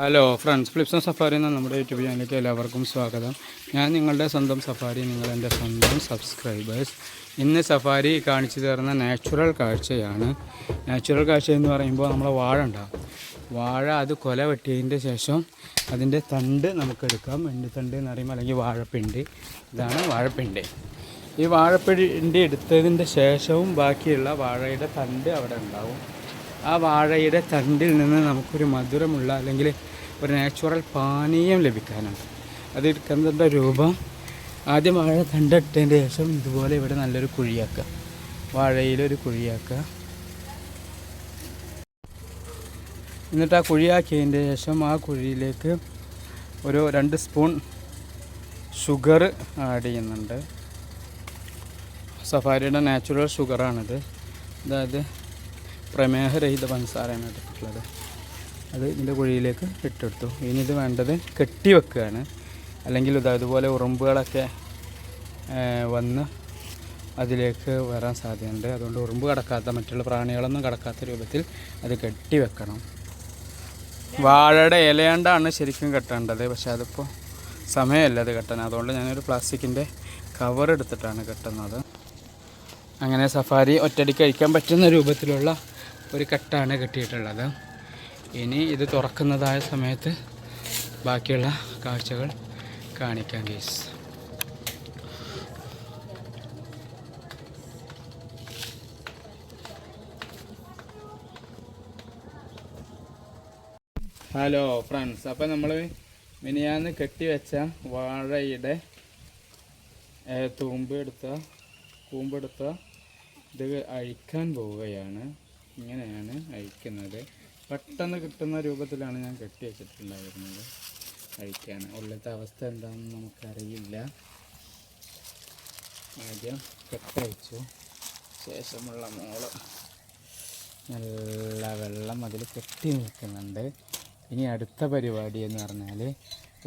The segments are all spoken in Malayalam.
Hello friends. ഫ്ലിപ്സൺ സഫാരി എന്ന നമ്മുടെ യൂട്യൂബ് ചാനലിലേക്ക് എല്ലാവർക്കും സ്വാഗതം. ഞാൻ നിങ്ങളുടെ സ്വന്തം സഫാരി നിങ്ങൾ എന്റെ സ്വന്തം സബ്സ്ക്രൈബേഴ്സ്. ഇന്ന് സഫാരി കാണിച്ചു തരുന്ന നാച്ചുറൽ കാഴ്ചയാണ്. നാച്ചുറൽ കാഴ്ച എന്ന് പറയുമ്പോൾ നമ്മളെ വാഴ ഉണ്ടാകും വാഴ അത് കൊല വെട്ടിയതിന്റെ ശേഷം അതിന്റെ തണ്ട് നമുക്കെടുക്കാം. വെണ്ടിത്തണ്ട് എന്ന് പറയുമ്പോൾ അല്ലെങ്കിൽ വാഴപ്പിണ്ടി. ഇതാണ് വാഴപ്പിണ്ടി. ഈ വാഴപ്പിണ്ടി എടുത്തതിന്റെ ശേഷവും ബാക്കിയുള്ള വാഴയുടെ തണ്ട് അവിടെ ഉണ്ടാവും. ആ വാഴയുടെ തണ്ടിൽ നിന്ന് നമുക്കൊരു മധുരമുള്ള അല്ലെങ്കിൽ ഒരു നാച്ചുറൽ പാനീയം ലഭിക്കാനുണ്ട്. അത് എടുക്കുന്നതിന്റെ രൂപം? ആദ്യം വാഴ തണ്ടിട്ടതിന് ശേഷം ഇതുപോലെ ഇവിടെ നല്ലൊരു കുഴിയാക്കുക. വാഴയിലൊരു കുഴിയാക്കുക. എന്നിട്ട് ആ കുഴിയാക്കിയതിന്റെ ശേഷം ആ കുഴിയിലേക്ക് ഒരു രണ്ട് സ്പൂൺ ഷുഗർ ആഡ് ചെയ്യുന്നുണ്ട്. സഫാരിയുടെ നാച്ചുറൽ ഷുഗറാണിത് അതായത് പ്രമേഹരഹിത പഞ്ചസാരയാണ് ഇട്ടിട്ടുള്ളത് അത് ഇതിന്റെ കുഴിയിലേക്ക് ഇട്ടെടുത്തു. ഇനി ഇത് വേണ്ടത് കെട്ടി വെക്കുകയാണ്. അല്ലെങ്കിൽ ഇത് അതുപോലെ ഉറുമ്പുകളൊക്കെ വന്ന് അതിലേക്ക് വരാൻ സാധ്യതയുണ്ട്. അതുകൊണ്ട് ഉറുമ്പ് കടക്കാത്ത മറ്റുള്ള പ്രാണികളൊന്നും കടക്കാത്ത രൂപത്തിൽ അത് കെട്ടി വെക്കണം. വാഴയുടെ ഇലയാണ്ടാണ് ശരിക്കും കെട്ടേണ്ടത്. പക്ഷേ അതിപ്പോൾ സമയമല്ല അത് കെട്ടാൻ. അതുകൊണ്ട് ഞാനൊരു പ്ലാസ്റ്റിക്കിന്റെ കവർ എടുത്തിട്ടാണ് കെട്ടുന്നത്. അങ്ങനെ സഫാരി ഒറ്റടിക്ക് കഴിക്കാൻ പറ്റുന്ന രൂപത്തിലുള്ള ഒരു കെട്ടാണ് കെട്ടിയിട്ടുള്ളത്. ഇനി ഇത് തുറക്കുന്നതായ സമയത്ത് ബാക്കിയുള്ള കാഴ്ചകൾ കാണിക്കാം ഗീസ് ഹലോ ഫ്രണ്ട്സ് അപ്പം നമ്മൾ മിനിയാന്ന് കെട്ടിവെച്ച വാഴയുടെ തൂമ്പെടുത്ത കൂമ്പെടുത്ത ഇത് അഴിക്കാൻ പോവുകയാണ്. ഇങ്ങനെയാണ് അഴിക്കുന്നത്. പെട്ടെന്ന് കിട്ടുന്ന രൂപത്തിലാണ് ഞാൻ കെട്ടി വെച്ചിട്ടുണ്ടായിരുന്നത്. അഴിക്കാൻ. ഉള്ളിലത്തെ അവസ്ഥ എന്താണെന്ന് നമുക്കറിയില്ല. ആദ്യം കെട്ടയച്ചു ശേഷമുള്ള മോൾ നല്ല വെള്ളം അതിൽ കെട്ടി നിൽക്കുന്നുണ്ട്. ഇനി അടുത്ത പരിപാടി എന്ന് പറഞ്ഞാൽ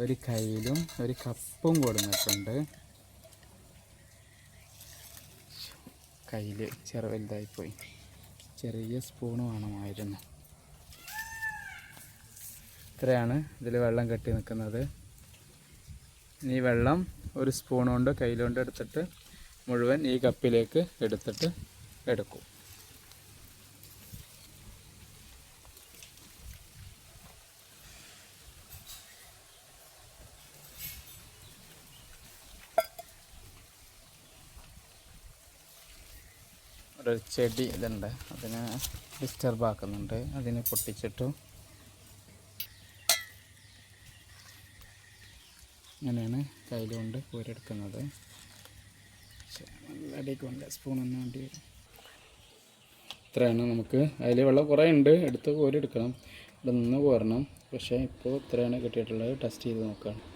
ഒരു കയ്യിലും ഒരു കപ്പും കൊടുത്തിട്ടുണ്ട് കയ്യിൽ ചെറു വലുതായിപ്പോയി. ചെറിയ സ്പൂണ് വേണമായിരുന്നു. ഇത്രയാണ് ഇതിൽ വെള്ളം കെട്ടി നിൽക്കുന്നത് ഈ വെള്ളം ഒരു സ്പൂൺ കൊണ്ട് കയ്യിലുകൊണ്ട് എടുത്തിട്ട് മുഴുവൻ ഈ കപ്പിലേക്ക് എടുത്തിട്ട് എടുക്കും. ഒരു ചെടി ഇതുണ്ട്. അതിനെ ഡിസ്റ്റർബ് ആക്കുന്നുണ്ട്. അതിനെ പൊട്ടിച്ചിട്ടു. അങ്ങനെയാണ് കയ്യിൽ കൊണ്ട് നല്ല അടിക്ക് വേണ്ട സ്പൂണൊന്നും വേണ്ടി ഇത്രയാണ് നമുക്ക്. അതിൽ വെള്ളം കുറേ ഉണ്ട്. എടുത്ത് കോരെടുക്കണം ഇവിടെ നിന്ന് കോരണം. പക്ഷേ ഇപ്പോൾ ഇത്രയാണ് കിട്ടിയിട്ടുള്ളത്. ടെസ്റ്റ് ചെയ്ത് നോക്കാം